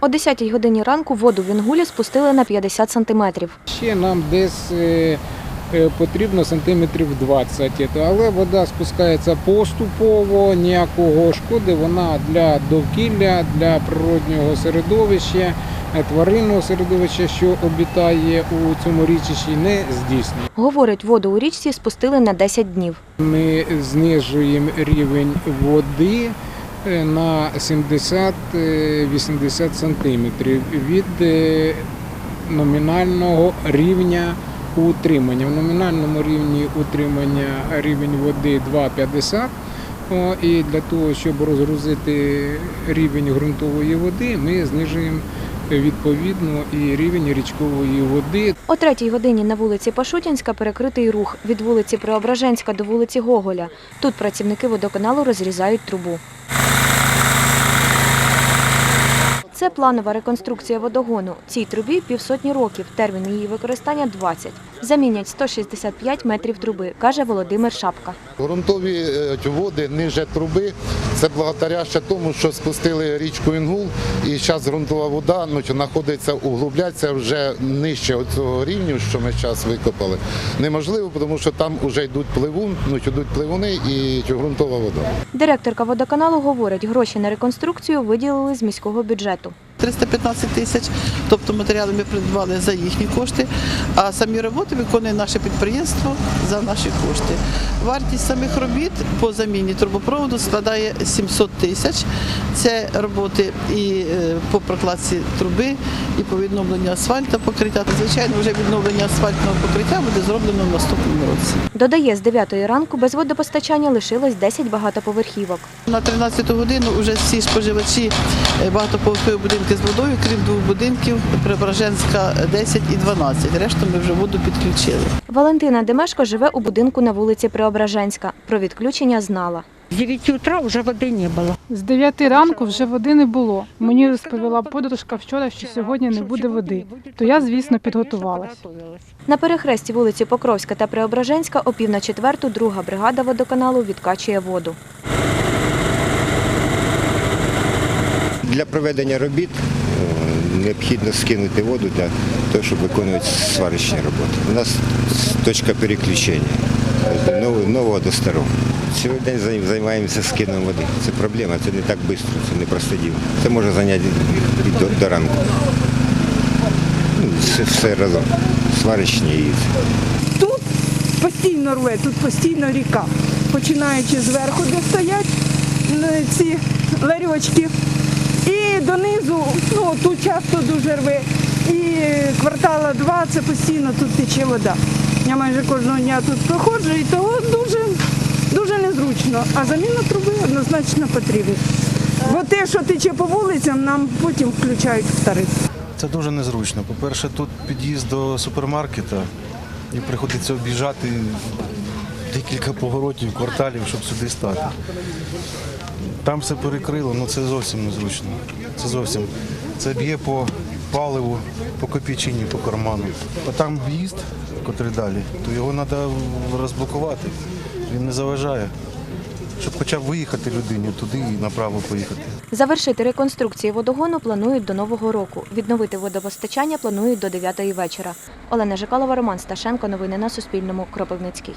О 10 годині ранку воду в Інгулі спустили на 50 сантиметрів. Ще нам десь е, е, потрібно сантиметрів 20, але вода спускається поступово, ніякого шкоди вона для довкілля, для природнього середовища, е, тваринного середовища, що обітає у цьому річищі, не здійснює. Говорить, воду у річці спустили на 10 днів. Ми знижуємо рівень води на 70-80 сантиметрів від е, номінального рівня утримання. В номінальному рівні утримання рівень води 2,50. О, І для того, щоб розгрузити рівень ґрунтової води, ми знижуємо відповідно і рівень річкової води. О 3 годині на вулиці Пашутінська перекритий рух від вулиці Преображенська до вулиці Гоголя. Тут працівники водоканалу розрізають трубу. Це планова реконструкція водогону. Цій трубі півсотні років. Термін її використання 20. Замінять 165 метрів труби, каже Володимир Шапка. Грунтові е, води ниже труби. Це благодаря ще тому, що спустили річку Інгул, і зараз ґрунтова вода ну, знаходиться, углубляться вже нижче цього рівню, що ми зараз викопали. Неможливо, тому що там вже йдуть пливун, ну, йдуть пливуни і ґрунтова вода. Директорка водоканалу говорить, гроші на реконструкцію виділили з міського бюджету. 315 тисяч, тобто матеріали ми придбали за їхні кошти, а самі роботи виконує наше підприємство за наші кошти. Вартість самих робіт по заміні трубопроводу складає 700 тисяч. Це роботи і е, по прокладці труби, і по відновленню асфальту покриття. Звичайно, вже відновлення асфальтного покриття буде зроблено в наступному році. Додає, з 9 ранку без водопостачання лишилось 10 багатоповерхівок. На 13 годину вже всі споживачі е, багатоповерхові будинки з водою, крім двох будинків, Преображенська 10 і 12. Решту ми вже воду підключили. Валентина Демешко живе у будинку на вулиці Преображенська. Про відключення знала. С 9 утра уже воды не было. З 9 ранку вже води не було. Мені розповіла подружка вчора, що сьогодні не буде води. То я, звісно, підготувалась. На перехресті вулиці Покровська та Преображенська о пів на четверту друга бригада водоканалу відкачує воду. Для проведення робіт е, необхідно скинути воду для того, щоб виконувати сварочні роботи. У нас точка переключення нового, до старого. День займаємося скином води. Це проблема, це не так швидко, це не просто діло. Це може зайняти до, до ранку. Ну, Це все разом. Сварочні і Тут постійно рве, тут постійно ріка. Починаючи зверху, де стоять ці ларьочки. І донизу, ну тут часто дуже рве. І квартала 2 це постійно тут тече вода. Я майже кожного дня тут проходжу і того дуже, дуже незручно. А заміна труби однозначно потрібна. Бо те, що тече по вулицям, нам потім включають в тариф. Це дуже незручно. По-перше, тут під'їзд до супермаркета і приходиться об'їжджати декілька поворотів, кварталів, щоб сюди стати. Там все перекрило, ну це зовсім незручно. Це зовсім. Це б'є по паливу, по копійчині, по карману. А там в'їзд, котрий далі, то його треба розблокувати. Він не заважає. Щоб хоча б виїхати людині туди і направо поїхати. Завершити реконструкцію водогону планують до Нового року. Відновити водопостачання планують до 9 вечора. Олена Жикалова, Роман Сташенко. Новини на Суспільному. Кропивницький.